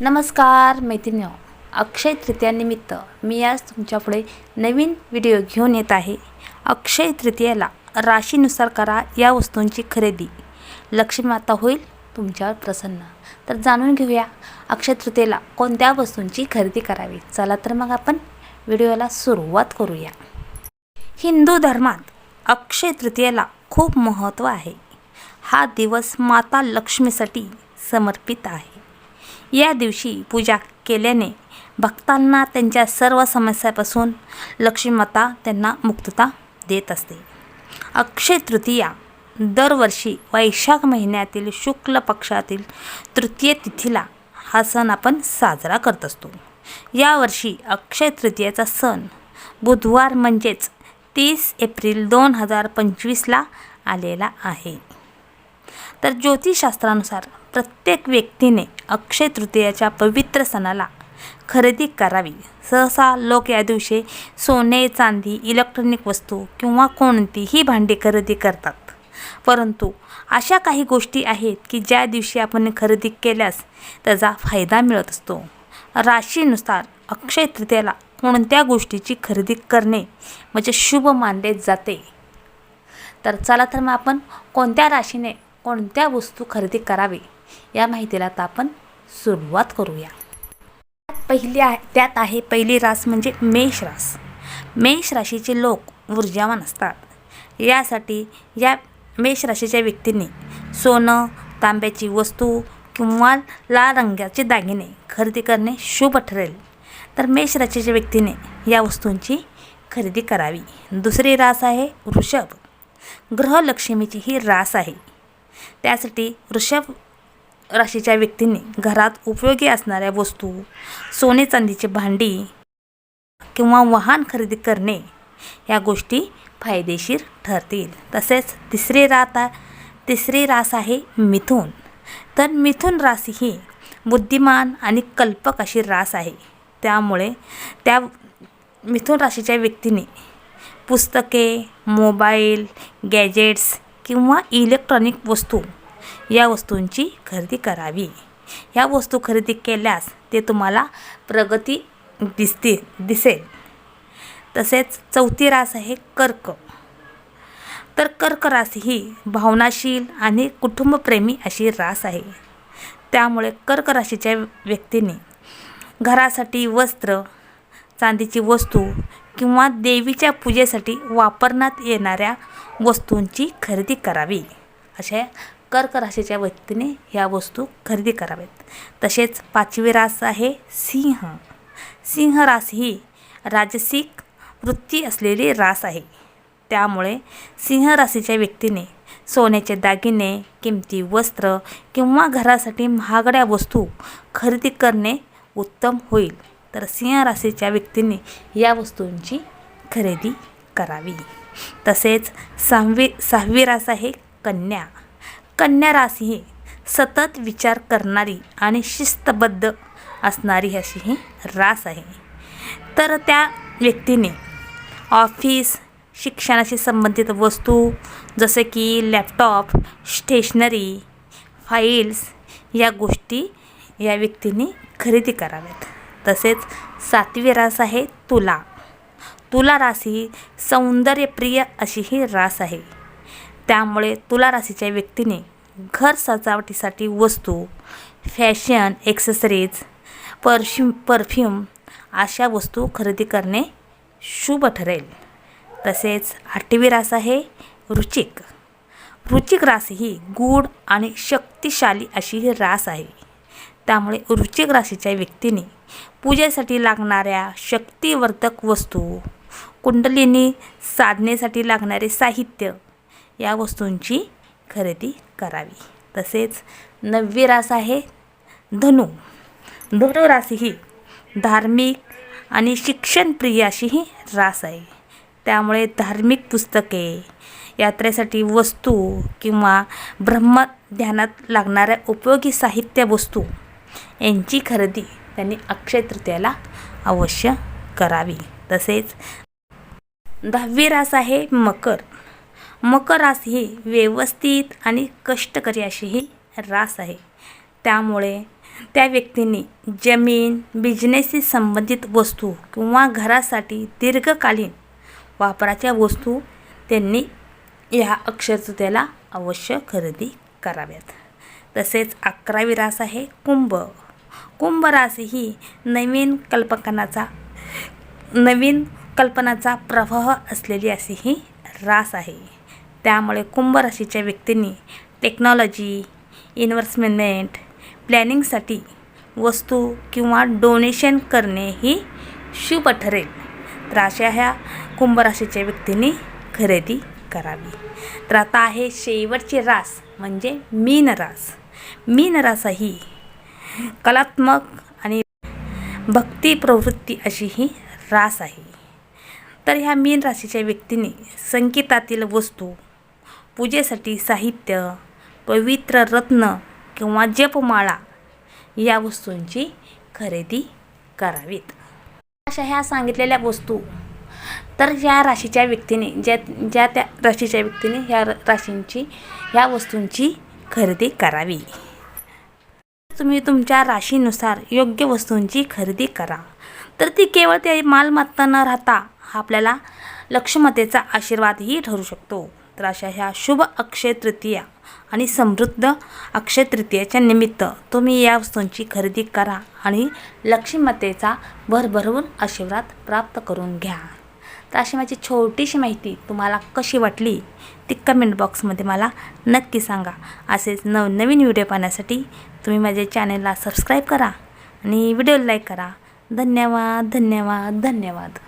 नमस्कार मैत्रिणी अक्षय तृतीयानिमित्त मी आज तुमच्यापुढे नवीन व्हिडिओ घेऊन येत आहे. अक्षय तृतीयेला राशीनुसार करा या वस्तूंची खरेदी. लक्ष्मी माता होईल तुमच्यावर प्रसन्न. तर जाणून घेऊया अक्षय तृतीयेला कोणत्या वस्तूंची खरेदी करावी? चला तर मग आपण व्हिडिओला सुरुवात करूया. हिंदू धर्मात अक्षय तृतीयेला खूप महत्त्व आहे. हा दिवस माता लक्ष्मीसाठी समर्पित आहे. या दिवशी पूजा केल्याने भक्तांना त्यांच्या सर्व समस्यापासून लक्ष्मीमाता त्यांना मुक्तता देत असते. अक्षय तृतीया दरवर्षी वैशाख महिन्यातील शुक्ल पक्षातील तृतीय तिथीला हा सण आपण साजरा करत असतो. यावर्षी अक्षय तृतीयेचा सण बुधवार म्हणजेच तीस एप्रिल दोन हजार पंचवीसला आलेला आहे. तर ज्योतिषशास्त्रानुसार प्रत्येक व्यक्तीने अक्षय तृतीयाच्या पवित्र सणाला खरेदी करावी. सहसा लोक या दिवशी सोने चांदी इलेक्ट्रॉनिक वस्तू किंवा कोणतीही भांडी खरेदी करतात. परंतु अशा काही गोष्टी आहेत की ज्या दिवशी आपण खरेदी केल्यास त्याचा फायदा मिळत असतो. राशीनुसार अक्षय तृतीयाला कोणत्या गोष्टीची खरेदी करणे म्हणजे शुभ मानले जाते? तर चला तर मग आपण कोणत्या राशीने कोणत्या वस्तू खरेदी करावी? या माहितीला आता आपण सुरुवात करूया. पहिली आहे त्यात आहे पहिली रास म्हणजे मेष रास. मेष राशीचे लोक ऊर्जावान असतात. यासाठी या मेष राशीच्या व्यक्तींनी सोनं तांब्याची वस्तू किंवा लाल रंगाचे दागिने खरेदी करणे शुभ ठरेल. तर मेष राशीच्या व्यक्तीने या वस्तूंची खरेदी करावी. दुसरी रास आहे वृषभ. ग्रहलक्ष्मीची ही रास आहे. त्यासाठी वृषभ राशीच्या व्यक्तींनी घरात उपयोगी असणाऱ्या वस्तू सोने चांदीची भांडी किंवा वाहन खरेदी करणे या गोष्टी फायदेशीर ठरतील. तसेच तिसरी रात तिसरी रास आहे मिथुन. तर मिथुन रास ही बुद्धिमान आणि कल्पक अशी रास आहे. त्यामुळे त्या मिथुन राशीच्या व्यक्तीने पुस्तके मोबाईल गॅजेट्स किंवा इलेक्ट्रॉनिक वस्तू या वस्तूंची खरेदी करावी. ह्या वस्तू खरेदी केल्यास ते तुम्हाला प्रगती दिसते दिसेल. तसेच चौथी रास आहे कर्क. तर कर्क रास ही भावनाशील आणि कुटुंबप्रेमी अशी रास आहे. त्यामुळे कर्क राशीच्या व्यक्तीने घरासाठी वस्त्र चांदीची वस्तू किंवा देवीच्या पूजेसाठी वापरण्यात येणाऱ्या वस्तूंची खरेदी करावी अशा कर्क राशीच्या व्यक्तीने या वस्तू खरेदी कराव्यात. तसेच पाचवी रास आहे सिंह. सिंह रास ही राजसिक वृत्ती असलेली रास आहे. त्यामुळे सिंह राशीच्या व्यक्तीने सोन्याचे दागिने किमती वस्त्र किंवा घरासाठी महागड्या वस्तू खरेदी करणे उत्तम होईल. तर सिंह राशीच्या व्यक्तीने या वस्तूंची खरेदी करावी. तसेच सहावी सहावी रास आहे कन्या. कन्या राशी ही सतत विचार करणारी आणि शिस्तबद्ध असणारी अशी ही रास आहे. तर त्या व्यक्तीने ऑफिस शिक्षणाशी संबंधित वस्तू जसे की लॅपटॉप स्टेशनरी फाईल्स या गोष्टी या व्यक्तीने खरेदी कराव्यात. तसेच सातवी रास आहे तुला. तुला राशी ही सौंदर्यप्रिय अशी ही रास आहे. त्यामुळे तुला राशीच्या व्यक्तीने घर सजावटीसाठी वस्तू फॅशन एक्सेसरीज परफ्यूम परफ्यूम अशा वस्तू खरेदी करणे शुभ ठरेल. तसेच आठवी रास आहे रुचिक. रुचिक रास ही गूढ आणि शक्तिशाली अशी ही रास आहे. त्यामुळे रुचिक राशीच्या व्यक्तीने पूजेसाठी लागणाऱ्या शक्तिवर्धक वस्तू कुंडलिनी साधनेसाठी लागणारे साहित्य या वस्तूंची खरेदी करावी. तसेच नववी रास आहे धनु. धनु राशी ही धार्मिक आणि शिक्षणप्रिय अशी ही रास आहे. त्यामुळे धार्मिक पुस्तके यात्रेसाठी वस्तू किंवा ब्रह्मध्यानात लागणाऱ्या उपयोगी साहित्य वस्तू यांची खरेदी त्यांनी अक्षय तृतीयाला अवश्य करावी. तसेच दहावी रास आहे मकर. मकर रास ही व्यवस्थित आणि कष्टकरी अशी ही रास आहे. त्यामुळे त्या व्यक्तींनी जमीन बिझनेसशी संबंधित वस्तू किंवा घरासाठी दीर्घकालीन वापराच्या वस्तू त्यांनी ह्या अक्षय अवश्य खरेदी कराव्यात. तसेच अकरावी रास आहे कुंभ. कुंभ रास ही नवीन कल्पकनाचा नवीन कल्पनाचा प्रवाह असलेली अशी ही रास आहे. त्यामुळे कुंभ राशीच्या व्यक्तींनी टेक्नॉलॉजी इन्व्हेस्टमेंट प्लॅनिंगसाठी वस्तू किंवा डोनेशन करणे ही शुभ ठरेल. तर अशा ह्या कुंभ राशीच्या व्यक्तींनी खरेदी करावी. तर आता आहे शेवटची रास म्हणजे मीन रास. मीन रास ही कलात्मक आणि भक्ती प्रवृत्ती अशी ही रास आहे. तर ह्या मीन राशीच्या व्यक्तीने संगीतातील वस्तू पूजेसाठी साहित्य पवित्र रत्न किंवा जपमाळा या वस्तूंची खरेदी करावीत. अशा ह्या सांगितलेल्या वस्तू. तर या राशीच्या व्यक्तीने ज्या ज्या त्या राशीच्या व्यक्तीने ह्या र- राशींची ह्या वस्तूंची खरेदी करावी. तुम्ही तुमच्या राशीनुसार योग्य वस्तूंची खरेदी करा. तर ती केवळ ते मालमत्ता न राहता हा आपल्याला लक्ष्मतेचा आशीर्वादही ठरू शकतो. तर अशा ह्या शुभ अक्षय तृतीया आणि समृद्ध अक्षय तृतीयाच्या निमित्त तुम्ही या वस्तूंची खरेदी करा आणि लक्ष्मीमातेचा भरभरून आशीर्वाद प्राप्त करून घ्या. तर अशी माझी छोटीशी माहिती तुम्हाला कशी वाटली ती कमेंट बॉक्समध्ये मला नक्की सांगा. असेच नवनवीन व्हिडिओ पाहण्यासाठी तुम्ही माझ्या चॅनलला सबस्क्राईब करा आणि व्हिडिओ लाईक करा. धन्यवाद धन्यवाद धन्यवाद.